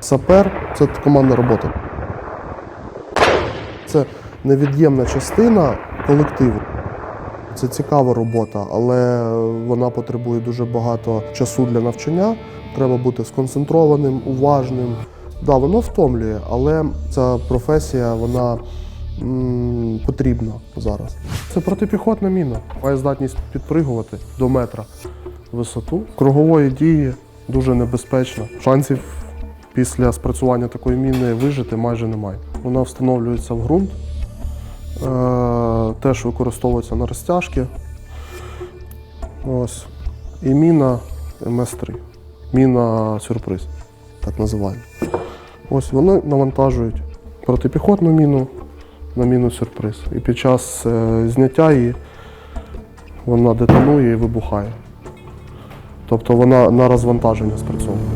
Сапер це командна робота. Це невід'ємна частина колективу. Це цікава робота, але вона потребує дуже багато часу для навчання. Треба бути сконцентрованим, уважним. Да, воно втомлює, але ця професія вона м, потрібна зараз. Це протипіхотна міна. Має здатність підпригувати до метра висоту. Кругової дії дуже небезпечна. Шансів після спрацювання такої міни вижити майже немає. Вона встановлюється в ґрунт, е, теж використовується на розтяжки. Ось. І міна МС-3. Міна сюрприз, так називаємо. Ось вони навантажують протипіхотну міну на міну сюрприз. І під час е, зняття її вона детонує і вибухає. Тобто вона на розвантаження спрацьовує.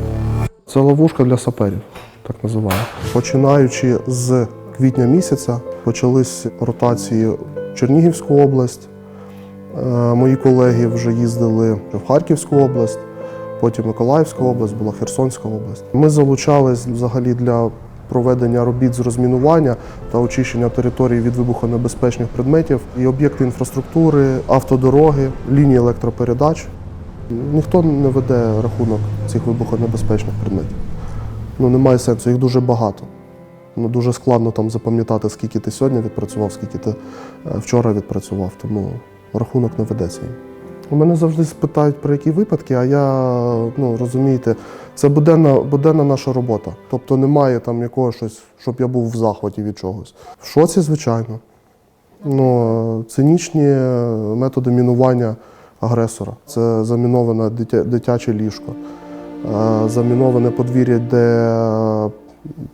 Це ловушка для саперів, так називаємо. Починаючи з квітня місяця почались ротації в Чернігівську область. Е, Мої колеги вже їздили в Харківську область, потім Миколаївська область, була Херсонська область. Ми залучались взагалі для проведення робіт з розмінування та очищення території від вибухонебезпечних предметів і об'єкти інфраструктури, автодороги, лінії електропередач. Ніхто не веде рахунок цих вибухонебезпечних предметів. Ну, немає сенсу, їх дуже багато. Ну, дуже складно там запам'ятати, скільки ти сьогодні відпрацював, скільки ти е, вчора відпрацював, тому рахунок не ведеться. У мене завжди спитають про які випадки, а я, ну розумієте, це буденна, буденна наша робота. Тобто немає там якогось щось, щоб я був в захваті від чогось. В шоці, звичайно. Ну, цинічні методи мінування агресора. Це заміноване дитя, дитяче ліжко, е, заміноване подвір'я, де е,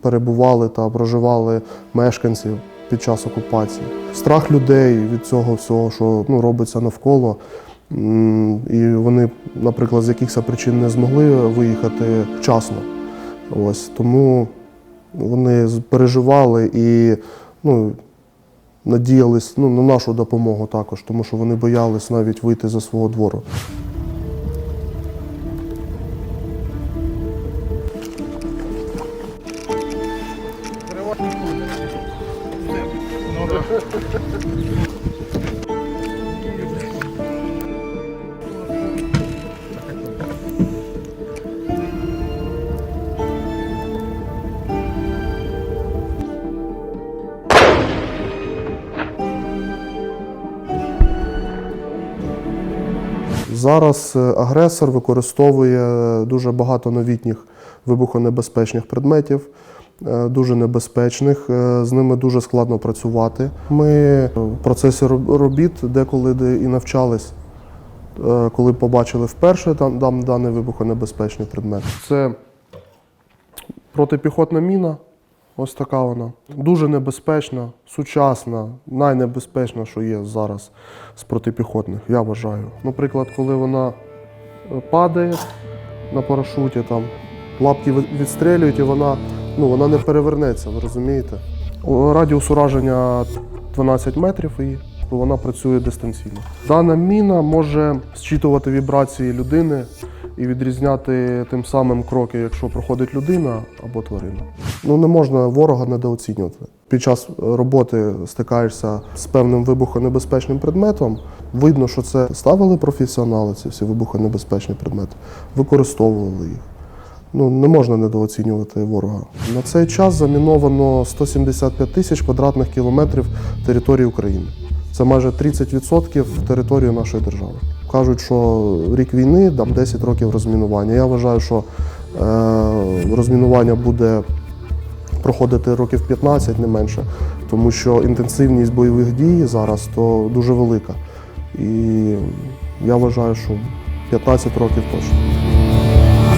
перебували та проживали мешканці під час окупації. Страх людей від цього всього, що ну, робиться навколо. І вони, наприклад, з якихось причин не змогли виїхати вчасно. Ось тому вони переживали і ну, надіялись ну, на нашу допомогу також, тому що вони боялись навіть вийти за свого двору. Зараз е, агресор використовує дуже багато новітніх вибухонебезпечних предметів, е, дуже небезпечних. е, З ними дуже складно працювати. Ми в процесі робіт деколи і навчались, коли побачили вперше там, там даний вибухонебезпечний предмет. Це протипіхотна міна. Ось така вона. Дуже небезпечна, сучасна, найнебезпечна, що є зараз з протипіхотних, я вважаю. Наприклад, коли вона е, падає на парашуті, там, лапки від- відстрелюють і вона, ну, вона не перевернеться, ви розумієте? Радіус ураження 12 метрів і вона працює дистанційно. Дана міна може зчитувати вібрації людини і відрізняти тим самим кроки, якщо проходить людина або тварина. Ну не можна ворога недооцінювати. Під час роботи стикаєшся з певним вибухонебезпечним предметом. Видно, що це ставили професіонали, ці всі вибухонебезпечні предмети, використовували їх. Ну, не можна недооцінювати ворога. На цей час заміновано 175 тисяч квадратних кілометрів території України. Це майже 30% території нашої держави. Кажуть, що рік війни там 10 років розмінування. Я вважаю, що е, розмінування буде проходити років 15, не менше, тому що інтенсивність бойових дій зараз то дуже велика. І я вважаю, що 15 років точно.